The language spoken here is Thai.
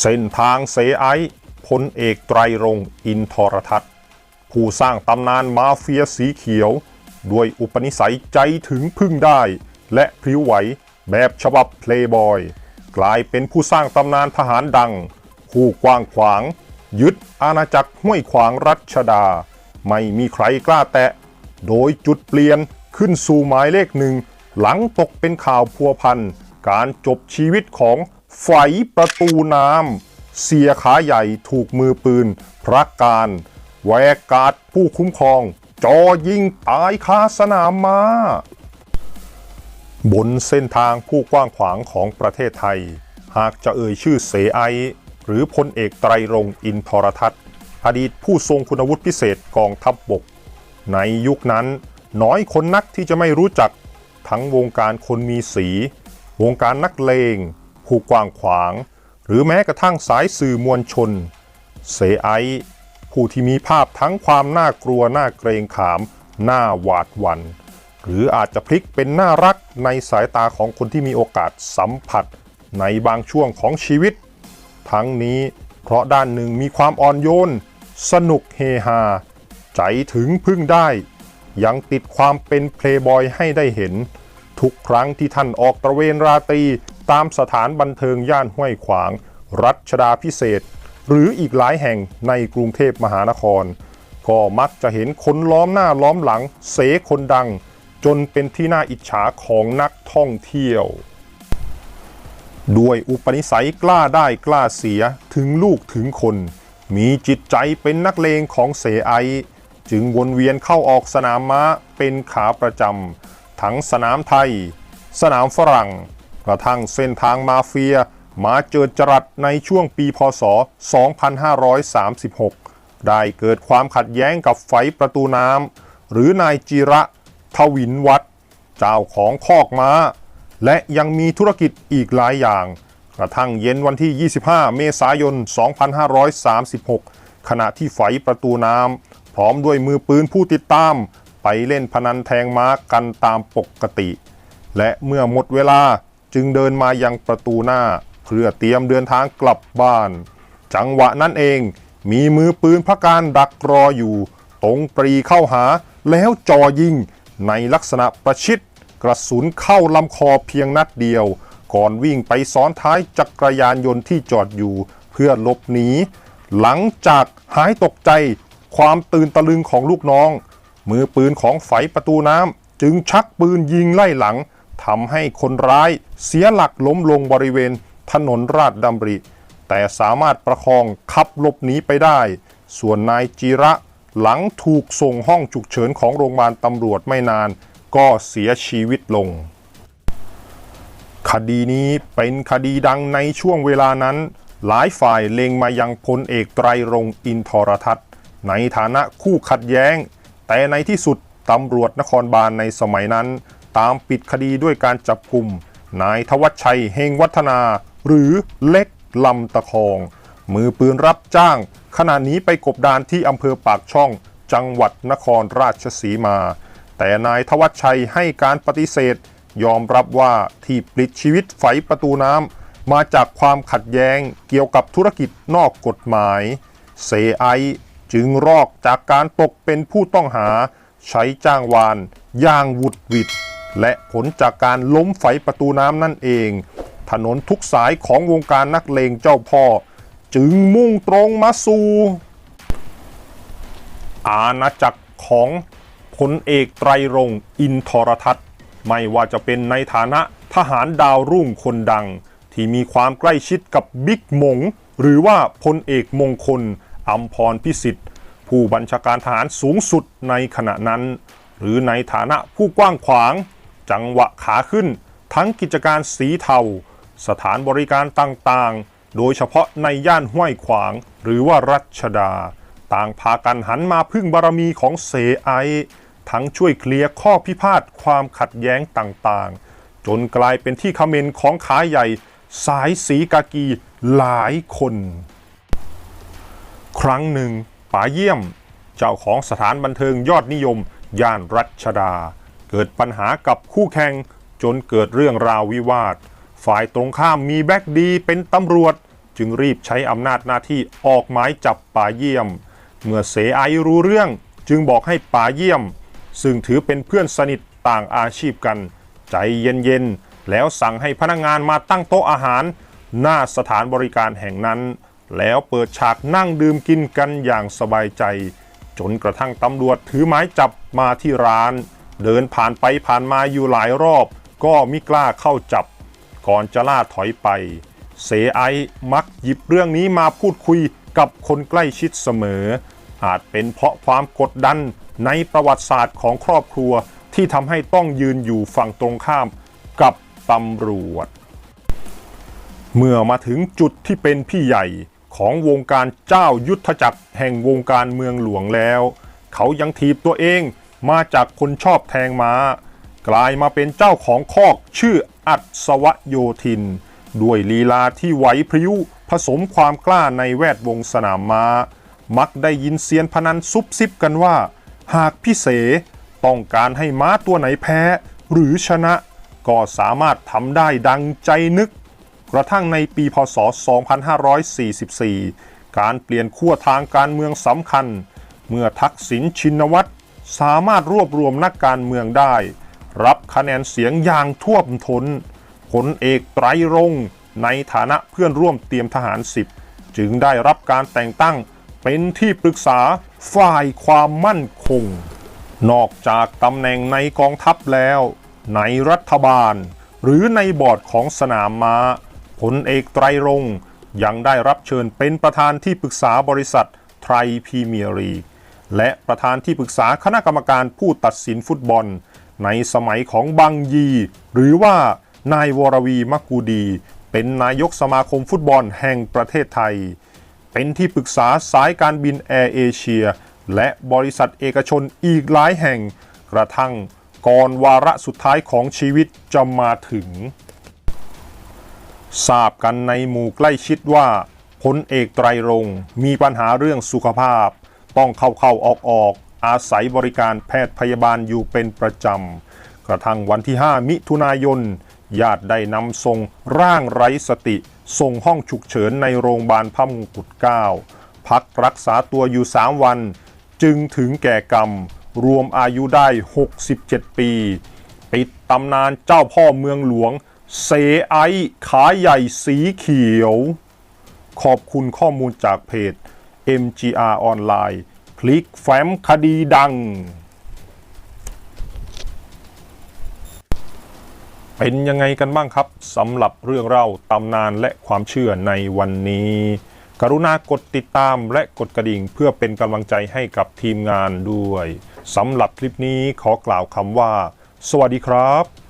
เส้นทางเสไอพลเอกไตรรงอินทรทัศน์ ผู้สร้างตำนานมาเฟียสีเขียว ด้วยอุปนิสัยใจถึงพึ่งได้ และพริ้วไหวแบบฉบับเพลย์บอย กลายเป็นผู้สร้างตำนานทหารดัง ผู้กว้างขวาง ยึดอาณาจักรห้วยขวางรัชดา ไม่มีใครกล้าแตะ โดยจุดเปลี่ยนขึ้นสู่หมายเลขหนึ่ง หลังตกเป็นข่าวพัวพัน การจบชีวิตของ ไฝประตูน้ำเสียขาใหญ่ถูกมือปืน พระการแวกกาดผู้คุ้มครอง จอยิงตายคาสนามมาบนเส้นทางผู้กว้างขวางของประเทศไทย หากจะเอ่ยชื่อเสไอ หรือพลเอกไตรรงอินทรทัศน์ อดีตผู้ทรงคุณวุฒิพิเศษกองทัพบบก ในยุคนั้นน้อยคนนักที่จะไม่รู้จัก ทั้งวงการคนมีสี วงการนักเลง ผู้กว้างขวาง หรือแม้กระทั่งสายสื่อมวลชน เสไอผู้ที่มีภาพทั้งความน่ากลัวน่าเกรงขาม น่าหวาดหวัน่นหรืออาจจะพลิกเป็นน่ารักในสายตาของคนที่มีโอกาสสัมผัสในบางช่วงของชีวิต ทั้งนี้เพราะด้านหนึ่งมีความอ่อนโยน สนุกเฮฮา ใจถึงพึ่งได้ ยังติดความเป็นเพลย์บอยให้ได้เห็น ทุกครั้งที่ท่านออกตระเวนราตรี ตามสถานบันเทิงย่านห้วยขวาง รัชดาพิเศษ หรืออีกหลายแห่งในกรุงเทพมหานคร ก็มักจะเห็นคนล้อมหน้าล้อมหลังเสคนดัง จนเป็นที่น่าอิจฉาของนักท่องเที่ยว ด้วยอุปนิสัยกล้าได้กล้าเสียถึงลูกถึงคน มีจิตใจเป็นนักเลงของเสไอ จึงวนเวียนเข้าออกสนามม้าเป็นขาประจำทั้งสนามไทย สนามฝรั่ง กระทั่งเส้นทางมาเฟีย มาเจิดจรัสในช่วงปีพศ 2536 ได้เกิดความขัดแย้งกับไฟประตูน้ำหรือนายจิระทวินวัดเจ้าของคอกม้า และยังมีธุรกิจอีกหลายอย่าง กระทั่งเย็นวันที่ 25 เมษายน 2536 ขณะที่ไฟประตูน้ำพร้อมด้วยมือปืนผู้ติดตาม ไปเล่นพนันแทงม้ากันตามปกติ และเมื่อหมดเวลา จึงเดินมายังประตูหน้า เพื่อเตรียมเดินทางกลับบ้าน จังหวะนั้นเองมีมือปืนพระการดักรออยู่ ตรงปรีเข้าหาแล้วจ่อยิง ในลักษณะประชิด กระสุนเข้าลำคอเพียงนัดเดียว ก่อนวิ่งไปซ้อนท้ายจักรยานยนต์ที่จอดอยู่ เพื่อหลบหนีหลังจากหายตกใจ ความตื่นตะลึงของลูกน้อง มือปืนของไฟประตูน้ำจึงชักปืนยิงไล่หลัง ทำให้คนร้ายเสียหลักล้มลงบริเวณถนนราชดำริ แต่สามารถประคองขับหลบหนีไปได้ ส่วนนายจีระหลังถูกส่งห้องฉุกเฉินของโรงพยาบาลตำรวจไม่นาน ก็เสียชีวิตลง คดีนี้เป็นคดีดังในช่วงเวลานั้น หลายฝ่ายเล็งมายังพลเอกไตรรงอินทรทัศน์ ในฐานะคู่ขัดแย้ง แต่ในที่สุดตำรวจนครบาลในสมัยนั้น ตามปิดคดีด้วยการจับกลุ่มนายทวัชชัยเฮงวัฒนา หรือเล็กลำตะคอง มือปืนรับจ้าง ขณะนี้ไปกบดานที่อำเภอปากช่อง จังหวัดนครราชสีมา แต่นายทวัชชัยให้การปฏิเสธ ยอมรับว่าที่ปลิดชีวิตไฟประตูน้ำมาจากความขัดแย้งเกี่ยวกับธุรกิจนอกกฎหมาย เซไอจึงรอกจากการตกเป็นผู้ต้องหา ใช้จ้างวาน อย่างวุดวิด และผลจากการล้มไฟประตูน้ำนั่นเอง ถนนทุกสายของวงการนักเลงเจ้าพ่อ จึงมุ่งตรงมาสู่อาณาจักรของพลเอกไตรรงค์อินทรทัศน์ ไม่ว่าจะเป็นในฐานะทหารดาวรุ่งคนดัง ที่มีความใกล้ชิดกับบิ๊กมง หรือว่าพลเอกมงคลอัมพรพิสิทธิ์ ผู้บัญชาการทหารสูงสุดในขณะนั้น หรือในฐานะผู้กว้างขวาง จังหวะขาขึ้น ทั้งกิจการสีเทา สถานบริการต่างๆ โดยเฉพาะในย่านห้วยขวาง หรือว่ารัชดา ต่างพากันหันมาพึ่งบารมีของเสไอ ทั้งช่วยเคลียร์ข้อพิพาทความขัดแย้งต่างๆ จนกลายเป็นที่คอมเมนต์ของขาใหญ่ สายสีกากีหลายคน ครั้งหนึ่งป๋าเยี่ยม เจ้าของสถานบันเทิงยอดนิยม ย่านรัชดา เกิดปัญหากับคู่แข่งจนเกิดเรื่องราววิวาท ฝ่ายตรงข้ามมีแบ็กดีเป็นตำรวจ จึงรีบใช้อำนาจหน้าที่ออกหมายจับป่าเยี่ยม เมื่อเสไอรู้เรื่องจึงบอกให้ป่าเยี่ยม ซึ่งถือเป็นเพื่อนสนิทต่างอาชีพกัน ใจเย็นๆ แล้วสั่งให้พนักงานมาตั้งโต๊ะอาหาร หน้าสถานบริการแห่งนั้น แล้วเปิดฉากนั่งดื่มกินกันอย่างสบายใจ จนกระทั่งตำรวจถือไม้จับมาที่ร้าน เดินผ่านไปผ่านมาอยู่หลายรอบ ก็มิกล้าเข้าจับ ก่อนจะล่าถอยไป เสไอมักหยิบเรื่องนี้มาพูดคุยกับคนใกล้ชิดเสมอ อาจเป็นเพราะความกดดันในประวัติศาสตร์ของครอบครัวที่ทำให้ต้องยืนอยู่ฝั่งตรงข้ามกับตำรวจ เมื่อมาถึงจุดที่เป็นพี่ใหญ่ของวงการเจ้ายุทธจักรแห่งวงการเมืองหลวงแล้ว เขายังถีบตัวเอง มาจากคนชอบแทงม้า กลายมาเป็นเจ้าของคอกชื่ออัศวโยธิน ด้วยลีลาที่ไหวพริ้วผสมความกล้าในแวดวงสนามม้า มักได้ยินเซียนพนันซุบซิบกันว่า หากพี่เสต้องการให้ม้าตัวไหนแพ้ หรือชนะ ก็สามารถทำได้ดังใจนึก กระทั่งในปีพศ 2544 การเปลี่ยนขั้วทางการเมืองสำคัญ เมื่อทักษิณชินวัตร สามารถรวบรวมนักการเมืองได้ รับคะแนนเสียงอย่างท่วมทน้นพลเอกไตรรงในฐานะเพื่อนร่วมเตรียมทหารสิบจึงได้รับการแต่งตั้งเป็นที่ปรึกษาฝ่ายความมั่นคง นอกจากตำแหน่งในกองทัพแล้ว ในรัฐบาล หรือในบอร์ดของสนามม้าพลเอกไตรรงยังได้รับเชิญเป็นประธานที่ปรึกษาบริษัทไทยพรีเมียรีก และประธานที่ปรึกษาคณะกรรมการผู้ตัดสินฟุตบอล ในสมัยของบังยี หรือว่านายวรวีมักกูดี เป็นนายกสมาคมฟุตบอลแห่งประเทศไทย เป็นที่ปรึกษาสายการบินแอร์เอเชียและบริษัทเอกชนอีกหลายแห่ง กระทั่งก่อนวาระสุดท้ายของชีวิตจะมาถึง ทราบกันในหมู่ใกล้ชิดว่าพลเอกไตรรงมีปัญหาเรื่องสุขภาพ ต้องเข้าเข้าออกออกอาศัยบริการแพทย์พยาบาลอยู่เป็นประจำ กระทั่งวันที่ 5 มิถุนายน ญาติได้นำส่งร่างไร้สติ ส่งห้องฉุกเฉินในโรงพยาบาลพระมงกุฎเกล้าพักรักษาตัวอยู่ 3 วัน จึงถึงแก่กรรม รวมอายุได้ 67 ปี ปิดตำนานเจ้าพ่อเมืองหลวงเสไอ ขาใหญ่สีเขียว ขอบคุณข้อมูลจากเพจ MGR ออนไลน์คลิกแฟ้มคดีดัง เป็นยังไงกันบ้างครับสำหรับเรื่องเล่าตำนานและความเชื่อในวันนี้ กรุณากดติดตามและกดกระดิ่งเพื่อเป็นกำลังใจให้กับทีมงานด้วยสำหรับคลิปนี้ขอกล่าวคำว่า สวัสดีครับ